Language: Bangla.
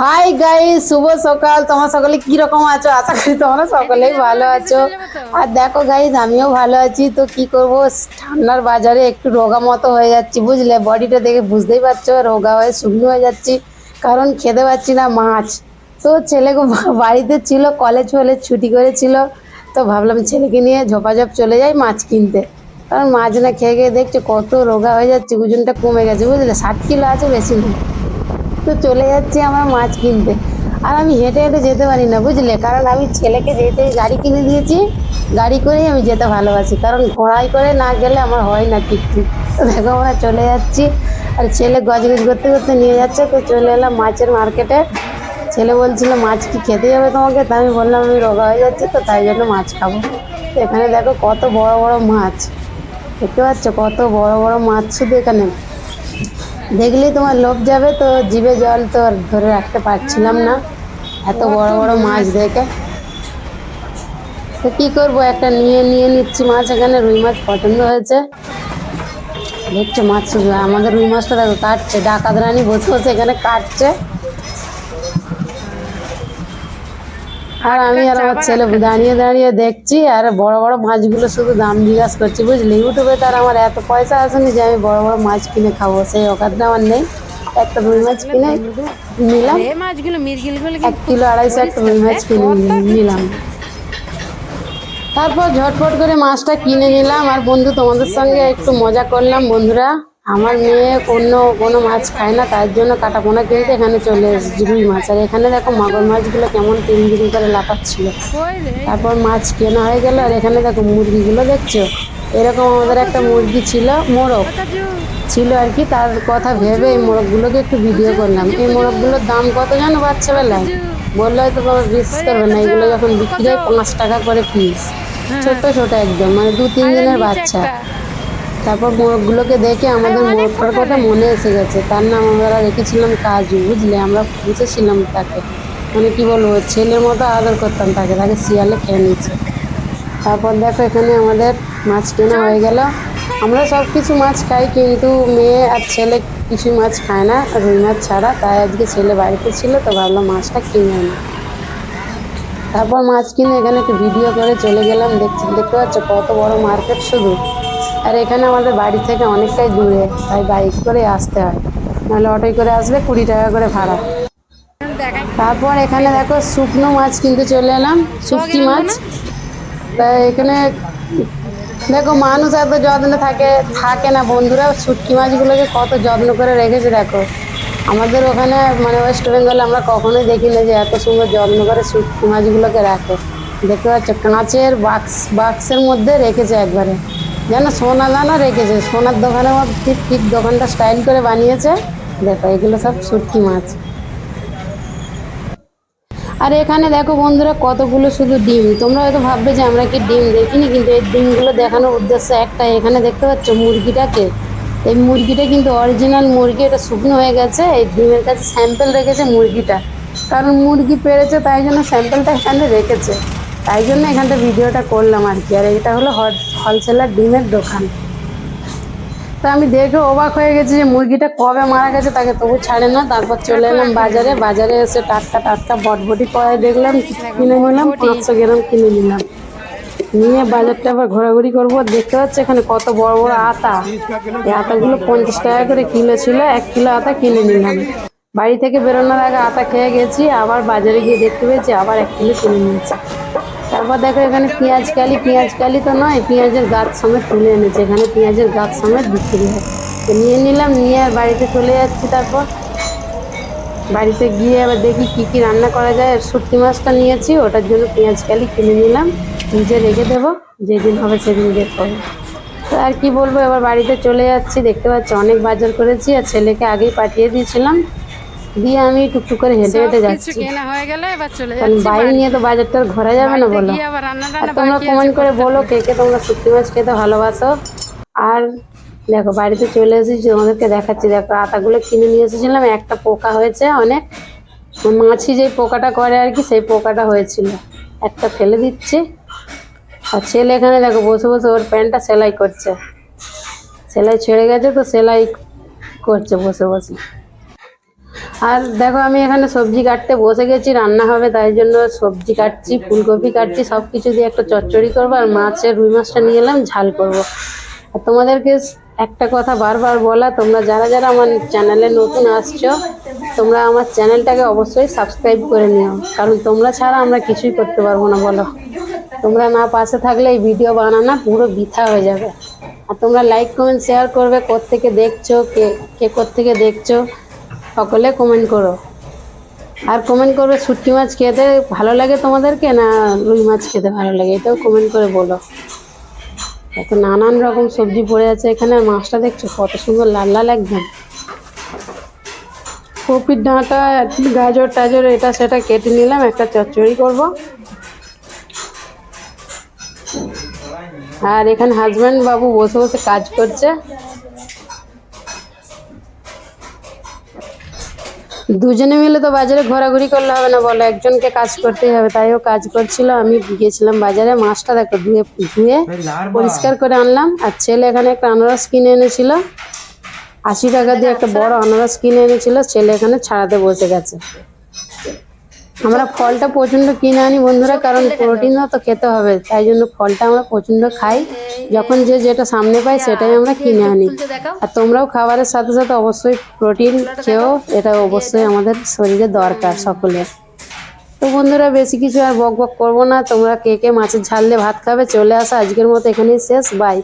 হাই গাই শুভ সকাল। তোমার সকলে কি রকম আছো? আশা করি তোমরা সকলেই ভালো আছো। আর দেখো গাইজ আমিও ভালো আছি। তো কি করব? ঠান্ডার বাজারে একটু রোগা মতো হয়ে যাচ্ছি, বুঝলে? বডিটা দেখে বুঝতেই পারছ, রোগা হয়ে শুকনো হয়ে যাচ্ছি। কারণ খেতে পাচ্ছি না মাছ। তো ছেলে বাড়িতে ছিল কলেজ ফলেজ ছুটি করেছিল। তো ভাবলাম ছেলেকে নিয়ে ঝোপাঝপ চলে যাই মাছ কিনতে। কারণ মাছ না খেয়ে খেয়ে দেখছ কত রোগা হয়ে যাচ্ছে, ওজনটা কমে গেছে, বুঝলে? ষাট কিলো আছে, বেশি নেই। তো চলে যাচ্ছি আমার মাছ কিনতে। আর আমি হেঁটে হেঁটে যেতে পারি না, বুঝলে? কারণ আমি ছেলেকে যেতে গাড়ি কিনে দিয়েছি, গাড়ি করেই আমি যেতে ভালোবাসি। কারণ ঘোড়ায় করে না গেলে আমার হয় না ঠিক তো দেখো আমরা চলে যাচ্ছি, আর ছেলে গজগজ করতে করতে নিয়ে যাচ্ছে। তো চলে এলাম মাছের মার্কেটে। ছেলে বলছিল, মাছ কি খেতে যাবে তোমাকে? তা আমি বললাম, আমি রোগা হয়ে যাচ্ছি, তো তাই জন্য মাছ খাব। তো এখানে দেখো কত বড় বড় মাছ। দেখতে পাচ্ছ? কত বড় বড় মাছ শুধু এখানে। দেখলেই তোমার লোভ যাবে তো, জিভে জল তো ধরে রাখতে পারছিলাম না। এত বড় বড় মাছ দেখে। তো কি করব, একটা নিয়ে নিয়ে নিচ্ছি মাছ, এখানে রুই মাছ পছন্দ হয়েছে। দেখছ মাছ, আমাদের রুই মাছটা দেখো কাটছে, ডাকাত রানী বসে বসে এখানে কাটছে। আর আমি আর আমার ছেলে দাঁড়িয়ে দাঁড়িয়ে দেখছি আর বড় বড় মাছগুলো শুধু দাম জিজ্ঞাসা করছি বুঝলি? ইউটিউবে তার আমার এত পয়সা আসেনি যে আমি বড় বড় মাছ কিনে খাব সেই অকারটা আমার নেই। একটা রুই মাছ কিনে নিলাম। এক কিলো আড়াইশো একটা রুই মাছ কিনে নিলাম। তারপর ঝটফট করে মাছটা কিনে নিলাম। আর বন্ধু তোমাদের সঙ্গে একটু মজা করলাম বন্ধুরা। আমার মেয়ে অন্য কোনো মাছ খায় না তার জন্য কাটা পোনা কিনতে এখানে চলে এসেছি রুই মাছ। আর এখানে দেখো মাগুর মাছগুলো কেমন তিন দিন করে লাফাচ্ছিল। তারপর মাছ কেনা হয়ে গেল আর এখানে দেখো মুরগিগুলো দেখছ? এরকম আমাদের একটা মুরগি ছিল মোরগ। ছিল আর কি তার কথা ভেবে এই মোরগগুলোকে একটু ভিডিও করলাম। এই মোরগগুলোর দাম কত জানো বাচ্চা বেলায় বললে হয়তো বাবা বিশ্বাস করবে না এগুলো যখন বিক্রি হয় পাঁচ টাকা করে পিস ছোট ছোট একদম মানে দু তিন দিনের বাচ্চা। তারপর মোরগগুলোকে দেখে আমাদের মোরগটার কথা মনে এসে গেছে। তার নাম আমরা রেখেছিলাম কাজু বুঝলে? আমরা বুঝেছিলাম তাকে। মানে কি বলব ছেলের মতো আদর করতাম তাকে। তাকে শিয়ালে খেয়ে নিচ্ছে তারপর দেখো এখানে আমাদের মাছ কেনা হয়ে গেল। আমরা সব কিছু মাছ খাই কিন্তু মেয়ে আর ছেলে কিছু মাছ খায় না রুই মাছ ছাড়া। তাই আজকে ছেলে বাড়িতে ছিল তো ভাবলাম মাছটা কিনে আনি। তারপর মাছ কিনে এখানে একটু ভিডিও করে চলে গেলাম। দেখছি দেখতে পাচ্ছ কত বড় মার্কেট শুধু। আর এখানে আমাদের বাড়ি থেকে অনেকটাই দূরে তাই বাইক করে আসতে হয়। নাহলে অটোয় করে আসলে কুড়ি টাকা করে ভাড়া। তারপর এখানে দেখো শুকনো মাছ কিনতে চলে এলাম শুটকি মাছ। তা এখানে দেখো মানুষ এত যত্ন থাকে থাকে না বন্ধুরা শুটকি মাছগুলোকে কত যত্ন করে রেখেছে দেখো। আমাদের ওখানে মানে ওয়েস্ট বেঙ্গলে আমরা কখনোই দেখি না যে এত সুন্দর যত্ন করে শুটকি মাছগুলোকে রাখে। দেখতে পাচ্ছ কাঁচের বাক্স বাক্সের মধ্যে রেখেছে একবারে। যেন সোনা দানা রেখেছে। সোনার মধ্যে ঠিক ঠিক দোকানটা স্টাইল করে বানিয়েছে। দেখো, এগুলো সব শুটকি মাছ। আর এখানে দেখো বন্ধুরা, কতগুলো শুধু ডিম। তোমরা হয়তো ভাববে যে আমরা কি ডিম দেখিনি, কিন্তু এই ডিমগুলো দেখানোর উদ্দেশ্য একটা এখানে দেখতে পাচ্ছ মুরগিটাকে। এই মুরগিটা কিন্তু অরিজিনাল মুরগি, এটা শুকনো হয়ে গেছে। এই ডিমের কাছে স্যাম্পেল রেখেছে মুরগিটা। কারণ মুরগি পেরেছে, তাই জন্য স্যাম্পেলটা এখানে রেখেছে। তাই জন্য এখানটা ভিডিওটা করলাম আর কি। আর এটা হলো হোলসেলার ডিমের দোকান। তো আমি দেখে অবাক হয়ে গেছি যে মুরগিটা কবে মারা গেছে, তাকে তবু ছাড়ে না। তারপর চলে এলাম বাজারে। বাজারে এসে টাটকা টাটকা বটবটি কয়ে দেখলাম, কিনে নিলাম, পাঁচশো গ্রাম কিনে নিলাম। নিয়ে বাজারটা আবার ঘোরাঘুরি করব। দেখতে পাচ্ছি এখানে কত বড় বড় আতা। এই আতাগুলো পঞ্চাশ টাকা করে কিলো ছিল। এক কিলো আতা কিনে নিলাম। বাড়ি থেকে বেরোনোর আগে আতা খেয়ে গেছি। আবার বাজারে গিয়ে দেখতে পেয়েছি, আবার এক কিলো কিনে নিয়েছি। তারপর দেখো এখানে পেঁয়াজ কালি পেঁয়াজ কালি তো নয়, পেঁয়াজের গাছ সমেত তুলে এনেছে। এখানে পেঁয়াজের গাছ সমেত বিক্রি হয়। তো নিয়ে নিলাম, নিয়ে আর বাড়িতে চলে যাচ্ছি তারপর। বাড়িতে গিয়ে আবার দেখি কি কি রান্না করা যায়। আর শুটকি মাছটা নিয়েছি, ওটার জন্য পেঁয়াজ কালি কিনে নিলাম। নিজে রেখে দেবো, যেদিন হবে সেদিন বের করব। তো আর কি বলব, এবার বাড়িতে চলে যাচ্ছি, দেখতে পাচ্ছি অনেক বাজার করেছি, আর ছেলেকে আগেই পাঠিয়ে দিয়েছিলাম। দিয়ে আমি টুকটুক করে হেঁটে হেঁটে যাচ্ছি। কেনা হয়ে গেলে এবার চলে যাচ্ছি বাইরে নিয়ে তো বাজারটা ঘোরা যাবে না বলো। আর তোমরা কমেন্ট করে বলো কে কে তোমরা শুটকি মাছ খেতে ভালোবাসো। আর দেখো বাড়িতে চলে এসেছি তোমাদেরকে দেখাচ্ছি। দেখো আটাগুলো কিনে নিয়ে এসেছিলাম একটা পোকা হয়েছে অনেক। মাছি যেই পোকাটা করে আর কি সেই পোকাটা হয়েছিল। একটা ফেলে দিচ্ছি। আর ছেলে এখানে দেখো বসে বসে ওর প্যান্টটা সেলাই করছে। সেলাই ছেড়ে গেছে তো সেলাই করছে বসে বসে। আর দেখো আমি এখানে সবজি কাটতে বসে গেছি, রান্না হবে, তাই জন্য সবজি কাটছি, ফুলকপি কাটছি সব কিছু দিয়ে একটা চচ্চড়ি করব আর মাছের রুই মাছটা নিয়ে এলাম, ঝাল করব। আর তোমাদেরকে একটা কথা বারবার বলা, তোমরা যারা যারা আমার চ্যানেলে নতুন আসছো, তোমরা আমার চ্যানেলটাকে অবশ্যই সাবস্ক্রাইব করে নিও, কারণ তোমরা ছাড়া আমরা কিছুই করতে পারব না, বলো। তোমরা না পাশে থাকলে এই ভিডিও বানানো পুরো বৃথা হয়ে যাবে। আর তোমরা লাইক কমেন্ট শেয়ার করবে, কোত্থেকে দেখছ, কে কে কোত্থেকে দেখছ। সকলে কমেন্ট করো। আর কমেন্ট করবে শুটকি মাছ খেতে ভালো লাগে তোমাদেরকে না রুই মাছ খেতে ভালো লাগে? এটাও কমেন্ট করে বলো। এত নানান রকম সবজি পড়ে আছে এখানে, আর মাছটা দেখছ কত সুন্দর লাল লাল একদম। কপির ডাঁটা, গাজর, টাজর, এটা সেটা কেটে নিলাম, একটা চচ্চড়ি করব। আর এখানে হাজব্যান্ড বাবু বসে বসে কাজ করছে। দুজনে মিলে তো বাজারে ঘোরাঘুরি করলে হবে না বলো। একজনকে কাজ করতেই হবে তাইও কাজ করছিল আমি গিয়েছিলাম বাজারে মাছটা দেখো ধুয়ে ধুয়ে পরিষ্কার করে আনলাম আর ছেলে এখানে একটা আনারস কিনে এনেছিল আশি টাকা দিয়ে একটা বড় আনারস কিনে এনেছিল ছেলে এখানে ছাড়াতে বসে গেছে। আমরা ফলটা প্রচণ্ড কিনে আনি বন্ধুরা কারণ প্রোটিনও তো খেতে হবে তাই জন্য ফলটা আমরা প্রচণ্ড খাই। যখন যে যেটা সামনে পাই সেটাই আমরা কিনে আনি। আর তোমরাও খাবারের সাথে সাথে অবশ্যই প্রোটিন খেয়েও এটা অবশ্যই আমাদের শরীরে দরকার সকলের। তো বন্ধুরা বেশি কিছু আর বক বক করব না। তোমরা কে কে মাছের ঝাললে ভাত খাবে চলে আসা। আজকের মতো এখানেই শেষ। বাই